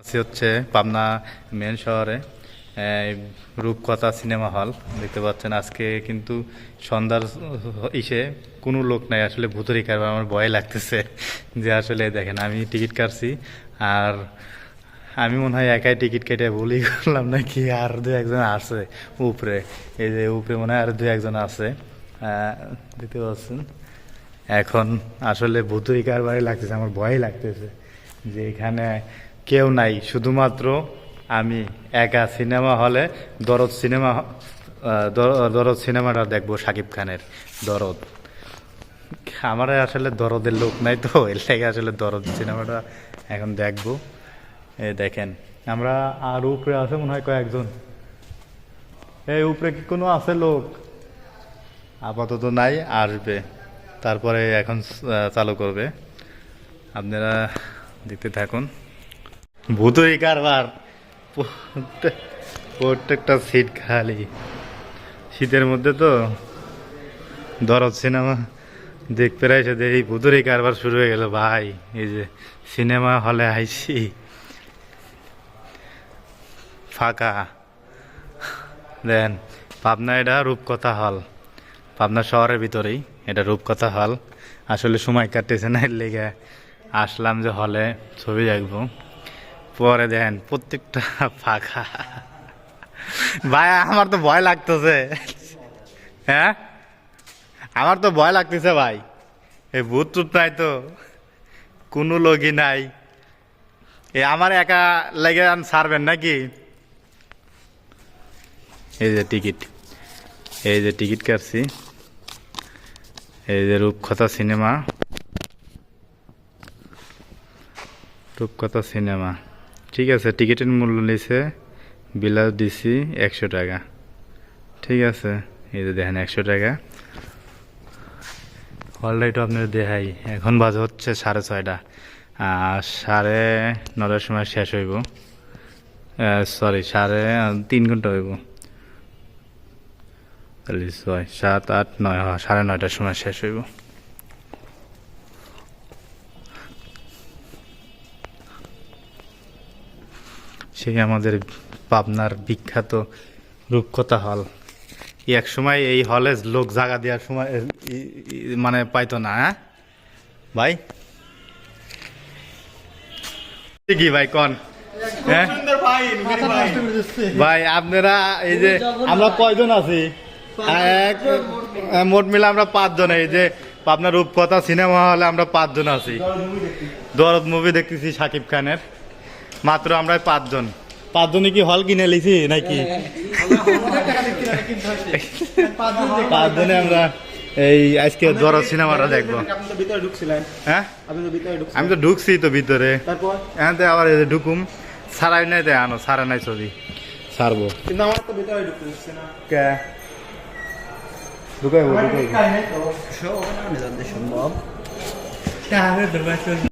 আছি হচ্ছে পাবনা মেন শহরে রূপকথা সিনেমা হল দেখতে পাচ্ছেন আজকে কিন্তু সন্ধ্যার ইসে কোনো লোক নাই, আসলে ভূতরি কারবার, আমার ভয় লাগতেছে যে আসলে দেখেন আমি টিকিট কাটছি আর আমি মনে হয় একাই টিকিট কেটে বলি করলাম নাকি, আর দু একজন আছে উপরে, এই যে উপরে মনে হয় আর দু একজন আছে দেখতে পাচ্ছেন। এখন আসলে ভূতুরি কারবারে লাগতেছে, আমার ভয় লাগতেছে যে এখানে কেউ নাই, শুধুমাত্র আমি একা সিনেমা হলে দরদ সিনেমা দরদ সিনেমাটা দেখব শাকিব খানের দরদ। আমার আসলে দরদের লোক নাই তো, এর লাগে আসলে দরদ সিনেমাটা এখন দেখব। এ দেখেন, আমরা আর উপরে আছে মনে হয় কয়েকজন। এই উপরে কি কোনো আছে লোক? আপাতত নাই, আসবে। তারপরে এখন চালু করবে। আপনারা দেখতে থাকুন। ভূতই কারবার। প্রত্যেকটা সিট খালি। শীতের মধ্যে তো দরদ সিনেমা দেখতে রাইছে যে এই ভূতরি কারবার শুরু হয়ে গেল। ভাই, এই যে সিনেমা হলে আইছি। ফাঁকা। দেন, পাবনা এটা রূপকথা হল। পাবনা শহরের ভিতরেই এটা রূপকথা হল। আসলে সময় কাটতেছে না, এর লেগে আসলাম যে হলে ছবি দেখব। পরে দেন, প্রত্যেকটা ফাঁকা। ভাই, আমার তো ভয় লাগতেছে। হ্যাঁ? আমার তো ভয় লাগতেছে ভাই। এই ভূত টুত নাই তো। কোনো লোকই নাই। এ আমার একা লেগে ছাড়বেন নাকি? এই যে টিকিট। এই যে টিকিট কাটছি। এই যে রূপকথা সিনেমা। রূপকথা সিনেমা। ঠিক আছে, টিকিটের মূল্য নিছে বিলাস দিছি একশো টাকা। ঠিক আছে, এই যে দেখেন একশো টাকা। অলরাইট আপনার দেখাই। এখন বাজে হচ্ছে সাড়ে ছয়টা। সাড়ে নটার সময় শেষ হইব। সরি সাড়ে, তিন ঘণ্টা হইব। ছয়, সাত, আট, নয়, সাড়ে নয়টার সময় শেষ হইব। সেই আমাদের পাবনার বিখ্যাত রূপকথা হল। এক সময় এই হলে লোক জাগা দেওয়ার সময় মানে পাইতো না হ্যাঁ? ভাই? কি ভাই, কন? হ্যাঁ? ভাই, আপনারা এই যে আমরা কয়জন আছি? এক মোট মিলে আমরা পাঁচজন, এই যে আপনার রূপকথা সিনেমা হলে আমরা পাঁচজন আছি। দরদ মুভি দেখতেছি শাকিব খানের। মাত্র আমরা পাঁচজন। পাঁচজনে কি হল কিনে লিছি নাকি? পাঁচজনে আমরা এই আজকে দরদ সিনেমাটা দেখব। আপনি তো ভিতরে ঢুকছিলেন। হ্যাঁ? আপনি তো ভিতরে ঢুকছিলেন। আমি তো ঢুকছি তো ভিতরে। তারপর? তো আবার ঢুকুম। সারাই নাই তো আনো সারা নাই ছবি। সারবো। কিন্তু আমার তো ভিতরে ঢুকতে না। কে? ঢুকাইবো ঢুকাইবো। সম্ভব।